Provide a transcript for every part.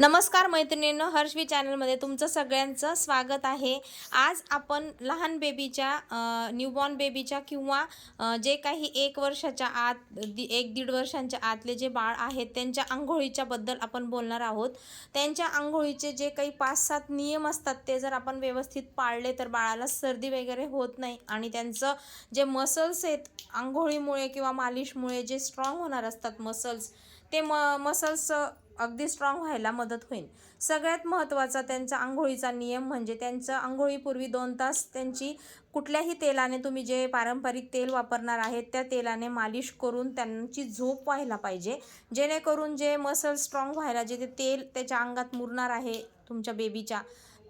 नमस्कार मैत्रिणींनो हर्षवी चॅनलमध्ये तुमचं सगळ्यांचं स्वागत आहे. आज आपण लहान बेबीच्या न्यूबॉर्न बेबीच्या किंवा जे काही एक वर्षाच्या आत दि एक दीड वर्षांच्या आतले जे बाळ आहेत त्यांच्या आंघोळीच्याबद्दल आपण बोलणार आहोत. त्यांच्या आंघोळीचे जे काही पाच सात नियम असतात ते जर आपण व्यवस्थित पाळले तर बाळाला सर्दी वगैरे होत नाही आणि त्यांचं जे मसल्स आहेत आंघोळीमुळे किंवा मालिशमुळे जे स्ट्रॉंग होणार असतात मसल्स ते म मसल्स अगदी स्ट्रॉंग व्हायला मदत होईल. सगळ्यात महत्त्वाचा त्यांचा आंघोळीचा नियम म्हणजे त्यांचं आंघोळीपूर्वी दोन तास त्यांची कुठल्याही तेलाने तुम्ही जे पारंपरिक तेल वापरणार आहेत त्या तेलाने मालिश करून त्यांची झोप व्हायला पाहिजे. जेणेकरून जे मसल स्ट्रॉंग व्हायला जे ते तेल त्याच्या अंगात मुरणार आहे तुमच्या बेबीच्या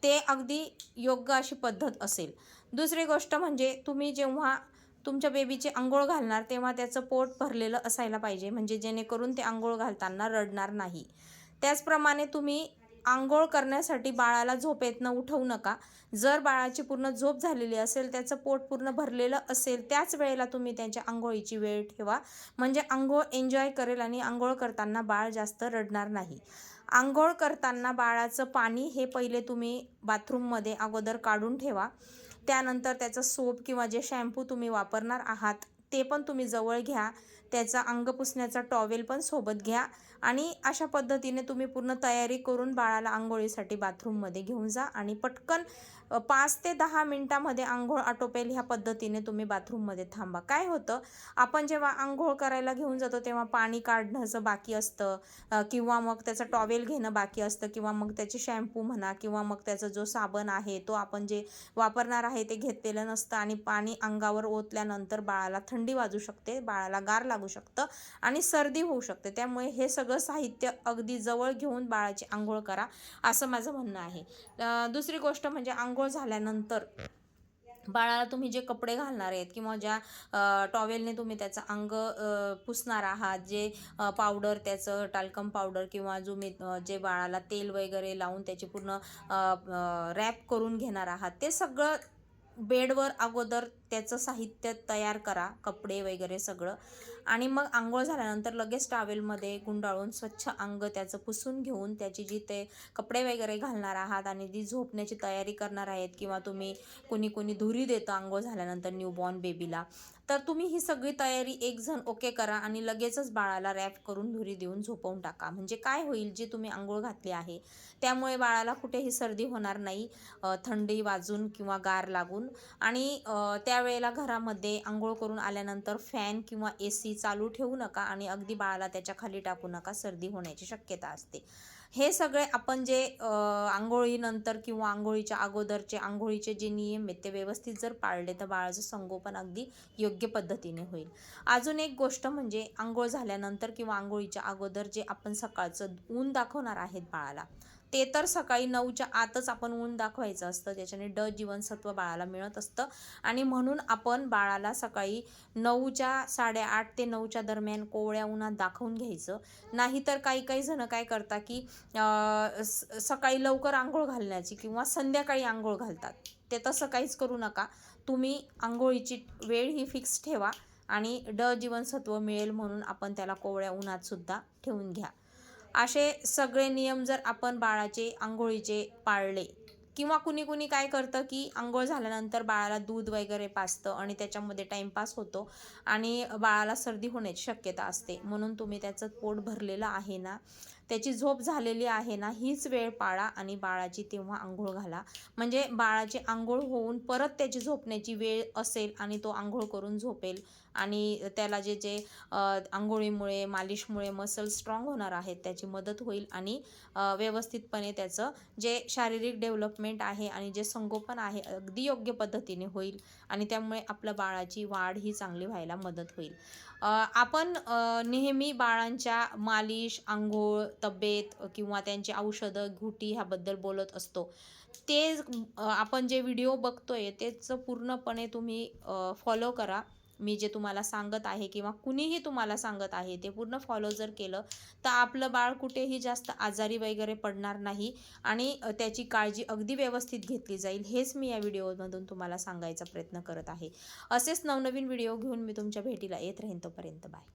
ते अगदी योग्य अशी पद्धत असेल. दुसरी गोष्ट म्हणजे तुम्ही जेव्हा तुमच्या बेबीचे आंघोळ घालणार तेव्हा त्याचं पोट भरलेलं असायला पाहिजे. म्हणजे जेणेकरून ते आंघोळ घालताना रडणार नाही. त्याचप्रमाणे तुम्ही आंघोळ करण्यासाठी बाळाला झोपेतनं उठवू नका. जर बाळाची पूर्ण झोप झालेली असेल त्याचं पोट पूर्ण भरलेलं असेल त्याच वेळेला तुम्ही त्यांच्या आंघोळीची वेळ ठेवा. म्हणजे आंघोळ एन्जॉय करेल आणि आंघोळ करताना बाळ जास्त रडणार नाही. आंघोळ करताना बाळाचं पाणी हे पहिले तुम्ही बाथरूममध्ये अगोदर काढून ठेवा. त्यानंतर त्याचं सोप किंवा जे शॅम्पू तुम्ही वापरणार आहात ते पण तुम्ही जवळ घ्या. त्याचा अंग पुसण्याचा टॉवेल पण सोबत घ्या. आणि अशा पद्धतीने तुम्ही पूर्ण तयारी करून बाळाला आंघोळीसाठी बाथरूममध्ये घेऊन जा. आणि पटकन पाच ते दहा मिनटामध्ये आंघोळ आटोपेल ह्या पद्धतीने तुम्ही बाथरूममध्ये थांबा. काय होतं? आपण जेव्हा आंघोळ करायला घेऊन जातो तेव्हा पाणी काढण्याचं बाकी असतं. किंवा मग त्याचं टॉवेल घेणं बाकी असतं. किंवा मग त्याची शॅम्पू म्हणा किंवा मग त्याचा जो साबण आहे तो आपण जे वापरणार आहे ते घेतलेलं नसतं. आणि पाणी अंगावर ओतल्यानंतर बाळाला थंड थंडी वाजू शकते बाळाला गार लागू शकतं आणि सर्दी होऊ शकते. त्यामुळे हे सगळं साहित्य अगदी जवळ घेऊन बाळाची आंघोळ करा असं माझं म्हणणं आहे. दुसरी गोष्ट म्हणजे आंघोळ झाल्यानंतर बाळाला तुम्ही जे कपडे घालणार आहेत किंवा ज्या टॉवेलने तुम्ही त्याचं अंग पुसणार आहात जे पावडर त्याचं टाल्कम पावडर किंवा जो मी जे बाळाला तेल वगैरे लावून त्याची पूर्ण रॅप करून घेणार आहात ते सगळं बेडवर अगोदर त्याचं साहित्य तयार करा कपडे वगैरे सगळं. आणि मग आंघोळ झाल्यानंतर लगेच टावेलमध्ये गुंडाळून स्वच्छ अंग त्याचं पुसून घेऊन त्याची जी ते कपडे वगैरे घालणार आहात आणि जी झोपण्याची तयारी करणार आहेत किंवा तुम्ही कोणी कोणी धुरी देतं आंघोळ झाल्यानंतर न्यूबॉर्न बेबीला तर तुम्ही ही सगळी तयारी एक जण ओके करा आणि लगेचच बाळाला रॅप करून धुरी देऊन झोपवून टाका. म्हणजे काय होईल जी तुम्ही आंघोळ घातली आहे त्यामुळे बाळाला कुठेही सर्दी होणार नाही थंडी वाजून किंवा गार लागून. आणि त्यावेळेला घरामध्ये आंघोळ करून आल्यानंतर फॅन किंवा ए सी चालू ठेवू नका आणि अगदी बाळाला त्याच्याखाली टाकू नका. सर्दी होण्याची शक्यता असते. हे सगळे आपण जे आंघोळीनंतर किंवा आंघोळीच्या अगोदरचे आंघोळीचे जे नियम आहेत ते व्यवस्थित जर पाळले तर बाळाचं संगोपन अगदी योग्य पद्धतीने होईल. अजून एक गोष्ट म्हणजे आंघोळ झाल्यानंतर किंवा आंघोळीच्या अगोदर जे आपण सकाळचं ऊन दाखवणार आहेत बाळाला ते तर सकाळी नऊच्या आतच आपण ऊन दाखवायचं असतं ज्याच्याने ड जीवनसत्व बाळाला मिळत असतं. आणि म्हणून आपण बाळाला सकाळी नऊच्या साडेआठ ते नऊच्या दरम्यान कोवळ्या उन्हात दाखवून घ्यायचं. नाहीतर काही काही जण काय करता की स- सकाळी लवकर आंघोळ घालण्याची किंवा संध्याकाळी आंघोळ घालतात. ते तसं काहीच करू नका. तुम्ही आंघोळीची वेळ ही फिक्स ठेवा आणि ड जीवनसत्व मिळेल म्हणून आपण त्याला कोवळ्या उन्हात सुद्धा ठेवून घ्या. असे सगळे नियम जर आपण बाळाचे आंघोळीचे पाळले किंवा कुणी कुणी काय करतं की आंघोळ झाल्यानंतर बाळाला दूध वगैरे पाजतं आणि त्याच्यामध्ये टाईमपास होतो आणि बाळाला सर्दी होण्याची शक्यता असते. म्हणून तुम्ही त्याचं पोट भरलेलं आहे ना? त्याची झोप झालेली आहे ना हीच वेळ पाळा आणि बाळाची तेव्हा आंघोळ घाला. म्हणजे बाळाची आंघोळ होऊन परत त्याची झोपण्याची वेळ असेल आणि तो आंघोळ करून झोपेल. आणि त्याला जे जे आंघोळीमुळे मालिशमुळे मसल स्ट्रॉंग होणार आहेत त्याची मदत होईल आणि व्यवस्थितपणे त्याचं जे शारीरिक डेव्हलपमेंट आहे आणि जे संगोपन आहे अगदी योग्य पद्धतीने होईल आणि त्यामुळे आपल्या बाळाची वाढ ही चांगली व्हायला मदत होईल. आपण नेहमी बाळांच्या मालिश आंघोळ तब्येत किंवा त्यांची औषधं घुटी ह्याबद्दल बोलत असतो. ते आपण जे व्हिडिओ बघतोय तेच पूर्णपणे तुम्ही फॉलो करा. मी जे तुम्हाला सांगत आहे किंवा कुणीही तुम्हाला सांगत आहे ते पूर्ण फॉलो जर केलं तर आपलं बाळ कुठेही जास्त आजारी वगैरे पडणार नाही आणि त्याची काळजी अगदी व्यवस्थित घेतली जाईल. हेच मी या व्हिडिओमधून तुम्हाला सांगायचा प्रयत्न करत आहे. असेच नवनवीन व्हिडिओ घेऊन मी तुमच्या भेटीला येत राहीन तोपर्यंत. बाय.